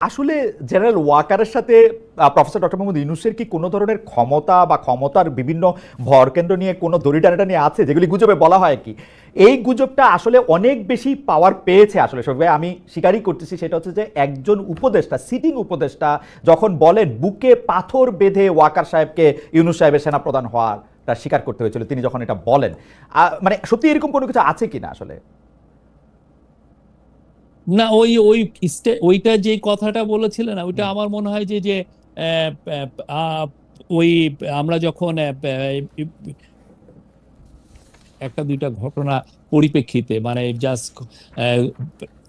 আসলে জেনারেল ওয়াকারের সাথে প্রফেসর ডক্টর মোহাম্মদ ইউনুসের কি কোনো ধরনের ক্ষমতা বা ক্ষমতার বিভিন্ন ভরকেন্দ্র নিয়ে কোনো দড়ি নিয়ে আছে, যেগুলি গুজবে বলা হয় কি? এই গুজবটা আসলে অনেক বেশি পাওয়ার পেয়েছে আসলে ভাই। আমি স্বীকারই করতেছি, সেটা হচ্ছে যে একজন উপদেষ্টা সিটিং উপদেষ্টা, যখন বলেন বুকে পাথর বেঁধে ওয়াকার সাহেবকে ইউনুস সাহেবের সেনাপ্রধান হওয়ার তা স্বীকার করতে হয়েছিল, তিনি যখন এটা বলেন। মানে সত্যি এরকম কোনো কিছু আছে কিনা আসলে? না ওই ওই ওইটা যে কথাটা বলেছিলেন ওইটা আমার মনে হয় যে যে ওই আমরা যখন একটা দুইটা ঘটনা পরিপ্রেক্ষিতে মানে জাস্ট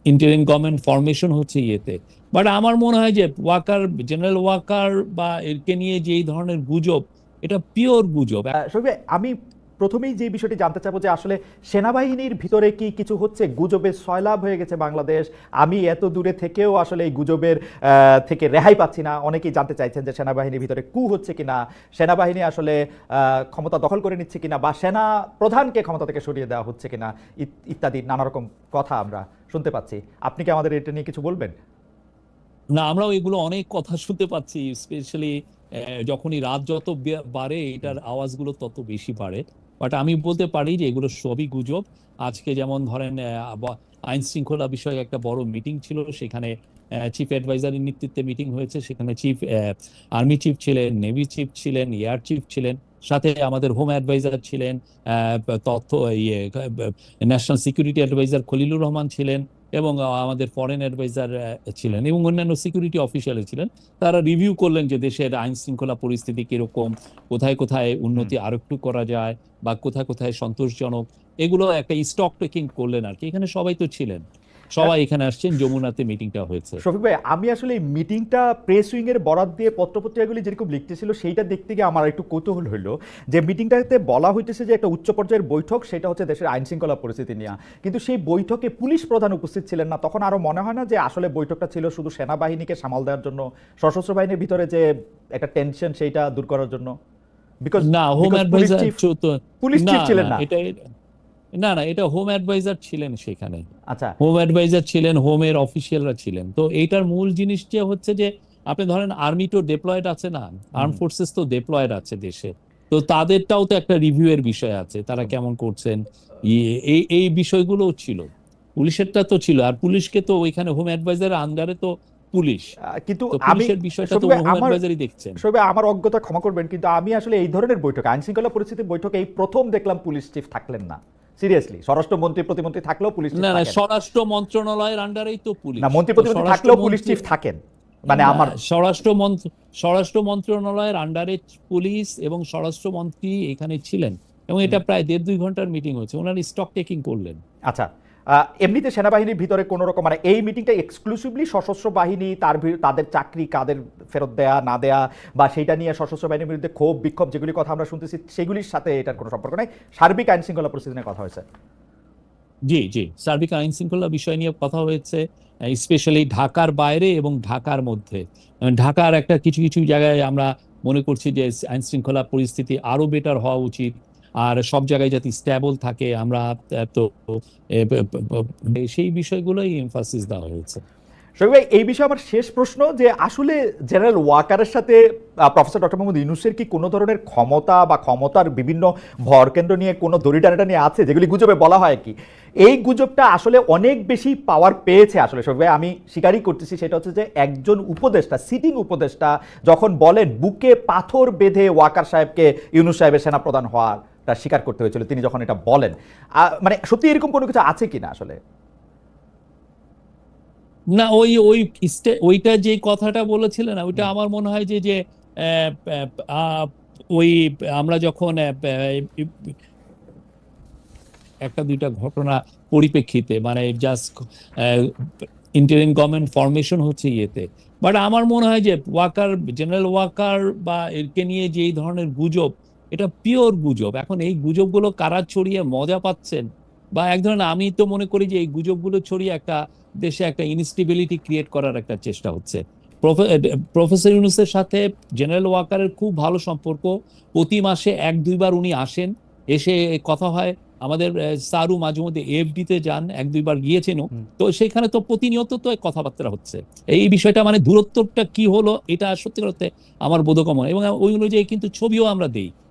ইন্টারিম গভর্নমেন্ট ফরমেশন হচ্ছে ইয়েতে বাট আমার মনে হয় যে ওয়াকার জেনারেল ওয়াকার বা এরকে নিয়ে যে এই ধরনের গুজব এটা পিওর গুজব। আমি প্রথমেই যে বিষয়টি জানতে চাবো যে আসলে সেনাবাহিনীর ভিতরে কি কিছু হচ্ছে? গুজবের সয়লাভ হয়ে গেছে বাংলাদেশ। আমি এত দূরে থেকেও আসলে এই গুজবের থেকে রেহাই পাচ্ছি না। অনেকেই জানতে চাইছেন যে সেনাবাহিনীর ভিতরে কু হচ্ছে কিনা? সেনাবাহিনী আসলে ক্ষমতা দখল করে নিচ্ছে কিনা? বা সেনা প্রধানকে ক্ষমতা থেকে সরিয়ে দেওয়া হচ্ছে কিনা? ইত- ইত্যাদি নানা রকম কথা আমরা শুনতে পাচ্ছি। আপনি কি আমাদের এটা নিয়ে কিছু বলবেন? না আমরাও এগুলো অনেক কথা শুনতে পাচ্ছি স্পেশালি যখনই রাত যত বাড়ে এটার আওয়াজগুলো তত বেশি বাড়ে। বাট আমি বলতে পারি যে এগুলো সবই গুজব। আজকে যেমন ধরেন আইন শৃঙ্খলা বিষয়ে একটা বড় মিটিং ছিল, সেখানে চিফ অ্যাডভাইজারের নেতৃত্বে মিটিং হয়েছে। সেখানে চিফ আর্মি চিফ ছিলেন নেভি চিফ ছিলেন এয়ার চিফ ছিলেন। সাথে আমাদের হোম অ্যাডভাইজার ছিলেন তথ্য ইয়ে national security adviser Khalilur Rahman ছিলেন এবং আমাদের ফরেন অ্যাডভাইজার ছিলেন এবং অন্যান্য সিকিউরিটি অফিসিয়াল ছিলেন। তারা রিভিউ করলেন যে দেশের আইন শৃঙ্খলা পরিস্থিতি কীরকম কোথায় কোথায় উন্নতি আরও একটু করা যায় বা কোথায় কোথায় সন্তোষজনক এগুলো একটা স্টক টেকিং করলেন আর কি। এখানে সবাই তো ছিলেন। সবাই এখানে আসছেন যমুনাতে মিটিংটা হয়েছে। শফিক ভাই আমি আসলে এই মিটিংটা প্রেস উইং এর বরাদ দিয়ে পত্রপত্রিকাগুলি যেরকম লিখতেছিল সেইটা দেখতে গিয়ে আমার একটু কৌতূহল হলো যে মিটিংটাতে বলা হইতেছে যে একটা উচ্চ পর্যায়ের বৈঠক সেটা হচ্ছে দেশের আইন শৃঙ্খলা পরিস্থিতি নিয়ে। কিন্তু সেই বৈঠকে পুলিশ প্রধান উপস্থিত ছিলেন না। তখন আরও মনে হয় না যে আসলে বৈঠকটা ছিল শুধু সেনাবাহিনীকে সামাল দেওয়ার জন্য সশস্ত্র বাহিনীর ভিতরে যে একটা টেনশন সেইটা দূর করার জন্য? বিকজ না হোম অ্যাডভাইজার পুলিশ চিফ ছিলেন না এটা না না এটা হোম অ্যাডভাইজার ছিলেন সেখানে আচ্ছা। হোম অ্যাডভাইজার ছিলেন হোমের অফিসিয়ালরা ছিলেন। তো এইটার মূল জিনিস যে হচ্ছে যে আপনি ধরেন আর্মি তো ডেপ্লয়েড আছে না আর্ম ফোর্সেস তো ডেপ্লয়েড আছে দেশে। তো তাদেরটাও তো একটা রিভিউ এর বিষয় আছে তারা কেমন করছেন? এই এই বিষয়গুলোও ছিল। পুলিশেরটা তো ছিল আর পুলিশকে তো ওইখানে হোম অ্যাডভাইজার আন্ডারে তো পুলিশ। কিন্তু আমি পুলিশের বিষয়টা তো হোম অ্যাডভাইজারই দেখছেন। সবে আমার অজ্ঞতা ক্ষমা করবেন কিন্তু আমি আসলে এই ধরনের বৈঠক আইন শৃঙ্খলা পরিস্থিতির বৈঠকে এই প্রথম দেখলাম পুলিশ চিফ থাকলেন না। সিরিয়াসলি স্বরাষ্ট্রমন্ত্রী প্রতিমন্ত্রী থাকলেও পুলিশ না না স্বরাষ্ট্র মন্ত্রণালয়ের আন্ডারেই তো পুলিশ। না মন্ত্রী প্রতিমন্ত্রী থাকলেও পুলিশ চিফ থাকেন। মানে আমার স্বরাষ্ট্র মন্ত্রী স্বরাষ্ট্র মন্ত্রণালয়ের আন্ডারে পুলিশ এবং স্বরাষ্ট্র মন্ত্রী এখানে ছিলেন। এবং এটা প্রায় দেড় দুই ঘণ্টার মিটিং হয়েছে। ওনারা স্টক টেকিং করলেন। আচ্ছা এমনিতে সেনাবাহিনীর ভিতরে কোনো রকম মানে এই মিটিংটা এক্সক্লুসিভলি সশস্ত্র বাহিনী, তার তাদের চাকরি কাদের ফেরত দেয়া, না দেয়া, বা সেইটা নিয়ে সশস্ত্র বাহিনীর বিরুদ্ধে ক্ষোভ, বিক্ষোভ যেগুলি কথা আমরা শুনতেছি, সেগুলির সাথে এটার কোনো সম্পর্ক নাই। সার্বিক আইন শৃঙ্খলা পরিস্থিতি কথা হয়েছে। জি জি। সার্বিক আইন শৃঙ্খলা বিষয় নিয়ে কথা হয়েছে স্পেশালি ঢাকার বাইরে এবং ঢাকার মধ্যে। ঢাকার একটা কিছু কিছু জায়গায় আমরা মনে করছি যে আইন শৃঙ্খলা পরিস্থিতি আরও বেটার হওয়া উচিত। আর সব জায়গায় যাতে স্ট্যাবল থাকে, আমরা তো সেই বিষয়গুলোই এমফাসিস দেওয়া হয়েছে। ভাই, এই বিষয়ে আমার শেষ প্রশ্ন যে, আসলে জেনারেল ওয়াকারের সাথে প্রফেসর ডক্টর মোহাম্মদ ইউনুসের কি কোনো ধরনের ক্ষমতা বা ক্ষমতার বিভিন্ন ভরকেন্দ্র নিয়ে কোনো দড়ি টানাটা নিয়ে আছে, যেগুলি গুজবে বলা হয় কি? এই গুজবটা আসলে অনেক বেশি পাওয়ার পেয়েছে আসলে ভাই। আমি স্বীকারই করতেছি, সেটা হচ্ছে যে, একজন উপদেষ্টা সিটিং উপদেষ্টা, যখন বলেন, বুকে পাথর বেঁধে ওয়াকার সাহেবকে ইউনুস সাহেবের সেনাপ্রধান হওয়ার। তা স্বীকার করতে হয়েছিল তিনি যখন এটা বলেন। মানে সত্যি এরকম কোনো কিছু আছে কিনা আসলে? না ওই ওই ওইটা যে কথাটা বলেছিলেন ওইটা আমার মনে হয় যে যে ওই আমরা যখন একটা দুইটা ঘটনা পরিপ্রেক্ষিতে মানে জাস্ট ইন্টারিম গভর্নমেন্ট ফরমেশন হচ্ছে ইয়েতে। বাট আমার মনে হয় যে ওয়াকার জেনারেল ওয়াকার বা এরকে নিয়ে যে এই ধরনের গুজব এটা পিওর গুজব। এখন এই গুজবগুলো কারা ছড়িয়ে মজা পাচ্ছেন? বা এক ধরনের আমি তো মনে করি যে এই গুজবগুলো ছড়িয়ে একটা দেশে একটা ইনস্টেবিলিটি ক্রিয়েট করার একটা চেষ্টা হচ্ছে। প্রফে- প্রফেসর ইউনুসের সাথে জেনারেল ওয়াকারের খুব ভালো সম্পর্ক। প্রতি মাসে এক দুইবার উনি আসেন এসে কথা হয়। আমাদের সারু মাঝে মধ্যে এফডিতে যান এক দুইবার গিয়েছেন তো সেখানে তো প্রতিনিয়ত তো কথাবার্তা হচ্ছে। এই বিষয়টা মানে দূরত্বটা কি হলো এটা সত্যি করতে আমার বোধগম্য এবং ওই অনুযায়ী কিন্তু ছবিও আমরা দেই।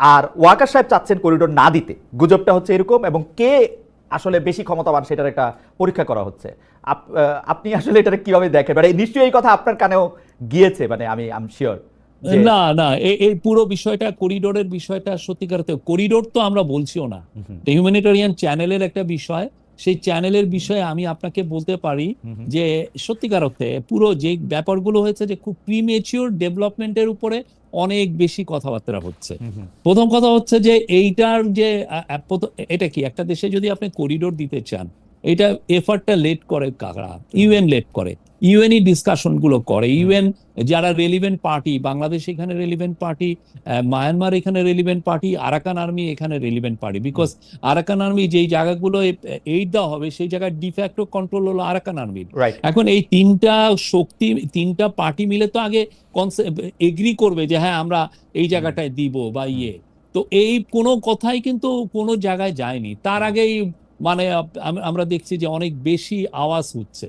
আর ওয়াকার সাহেব চাচ্ছেন করিডোর না দিতে। গুজবটা হচ্ছে এরকম এবং কে আসলে বেশি ক্ষমতাবান সেটার একটা পরীক্ষা করা হচ্ছে। আপনি আসলে এটা কীভাবে দেখেন? মানে নিশ্চয়ই এই কথা আপনার কানেও গিয়েছে মানে আমি আম শিওর না না এই পুরো বিষয়টা করিডোরের বিষয়টা সত্যিকার করিডোর তো আমরা বলছিও না। হিউম্যানিটেরিয়ান চ্যানেলের একটা বিষয় সেই চ্যানেলের বিষয়ে আমি আপনাকে বলতে পারি যে সত্যিকার অর্থে পুরো যে ব্যাপারগুলো হয়েছে যে খুব প্রিমেচিওর ডেভেলপমেন্টের উপরে অনেক বেশি কথাবার্তা হচ্ছে। প্রথম কথা হচ্ছে যে এইটার যে এটা কি? একটা দেশে যদি আপনি করিডোর দিতে চান এটা এফার্টটা লেট করে কারা? ইউএন লেট করে। ইউএনই ডিসকাশনগুলো করে। ইউএন যারা রেলিভেন্ট পার্টি বাংলাদেশ এখানে রেলিভেন্ট পার্টি মায়ানমার এখানে রেলিভেন্ট পার্টি আরাকান আর্মি এখানে relevant party because Arakan army যেই জায়গাগুলো এইড দেওয়া হবে সেই জায়গায় ডিফ্যাক্টো কন্ট্রোল হলো আরাকান আর্মির রাইট এখন এই তিনটা শক্তি তিনটা পার্টি মিলে তো আগে এগ্রি করবে যে হ্যাঁ আমরা এই জায়গাটায় দিব বা ইয়ে। তো এই কোনো কথাই কিন্তু কোনো জায়গায় যায়নি। তার আগেই মানে আমরা দেখছি যে অনেক বেশি আওয়াজ হচ্ছে।